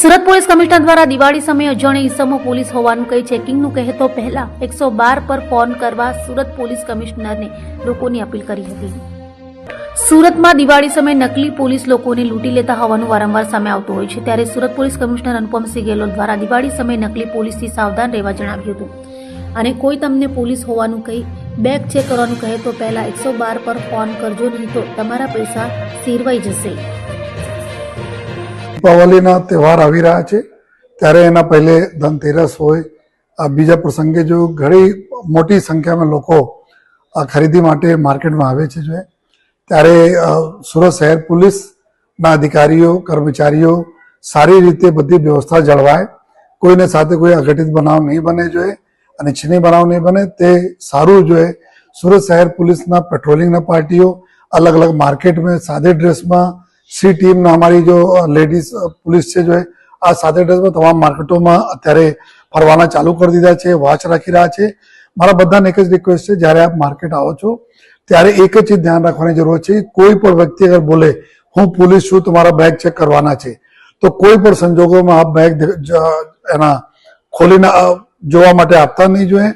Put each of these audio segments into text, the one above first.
Surat police commissioner દ્વારા દિવાળી સમયે અજાણી ઈસમો પોલીસ હોવાનું કહી ચેકિંગનું કહેતો પહેલા એકસો બાર પર ફોન કરવા સુરત પોલીસ કમિશનરને લોકોની અપીલ કરી હતી. સુરતમાં દિવાળી સમયે નકલી પોલીસ લોકોને લૂંટી લેતા હોવાનું વારંવાર સામે આવતું હોય છે, ત્યારે સુરત પોલીસ કમિશનર અનુપમસિંહ ગેહલોત દ્વારા દિવાળી સમયે નકલી પોલીસથી સાવધાન રહેવા જણાવ્યું હતું. અને કોઈ તમને પોલીસ હોવાનું કહી બેગ ચેક કરવાનું કહે તો પહેલા એકસો બાર પર ફોન કરજો, નહીં તો તમારા પૈસા સીરવાઈ જશે. દીપાવલીના તહેવાર આવી રહ્યા છે, ત્યારે એના પહેલે ધનતેરસ હોય, આ બીજા પ્રસંગે જો ઘણી મોટી સંખ્યામાં લોકો આ ખરીદી માટે માર્કેટમાં આવે છે જો ત્યારે સુરત શહેર પોલીસના અધિકારીઓ, કર્મચારીઓ સારી રીતે બધી વ્યવસ્થા જળવાય, કોઈને સાથે કોઈ અઘટિત બનાવ નહીં બને જોઈએ અને છીની બનાવ નહીં બને, તે સારું જોઈએ સુરત શહેર પોલીસના પેટ્રોલિંગના પાર્ટીઓ અલગ અલગ માર્કેટમાં સાદે ડ્રેસમાં સી ટીમના અમારી જો લેડીઝ પોલીસ છે જો આ સાથે ડ્રેસમાં તમામ માર્કેટોમાં અત્યારે ફરવાના ચાલુ કરી દીધા છે, વોચ રાખી રહ્યા છે. મારા બધાને એક જ રિક્વેસ્ટ છે, જ્યારે આપ માર્કેટ આવો છો, ત્યારે એક જ ચીજ ધ્યાન રાખવાની જરૂર છે. કોઈ પણ વ્યક્તિ અગર બોલે, હું પોલીસ છું, તમારા બેગ ચેક કરવાના છે. તો કોઈ પણ સંજોગોમાં આપ બેગ એના ખોલીને જોવા માટે આપતા નહીં જોઈએ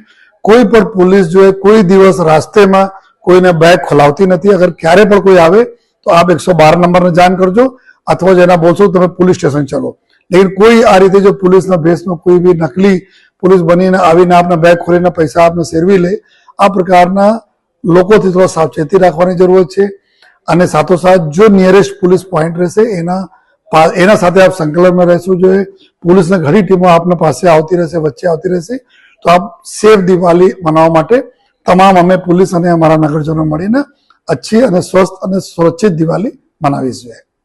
કોઈ પણ પોલીસ જોઈએ કોઈ દિવસ રાસ્તેમાં કોઈને બેગ ખોલાવતી નથી. અગર ક્યારે પણ કોઈ આવે તો આપ એકસો બાર નંબરને જાણ કરજો, અથવા જેના બોલશો તમે પોલીસ સ્ટેશન ચલો. લેકિન કોઈ આ રીતે જો પોલીસના ભેસમાં કોઈ બી નકલી પોલીસ બનીને આવીને આપના બેગ ખોલીને પૈસા આપને સેરવી લે, આ પ્રકારના લોકોથી થોડા સાવચેતી રાખવાની જરૂર છે. અને સાથોસાથ જો નિયરેસ્ટ પોલીસ પોઈન્ટ રહેશે, એના એના સાથે આપ સંકલનમાં રહેશું જોઈએ પોલીસની ઘણી ટીમો આપને પાસે આવતી રહેશે, વચ્ચે આવતી રહેશે, તો આપ સેફ દિવાળી મનાવવા માટે તમામ અમે પોલીસ અને અમારા નગરજનો મળીને અચ્છી અને સ્વસ્થ અને સુરક્ષિત દિવાળી મનાવીશું.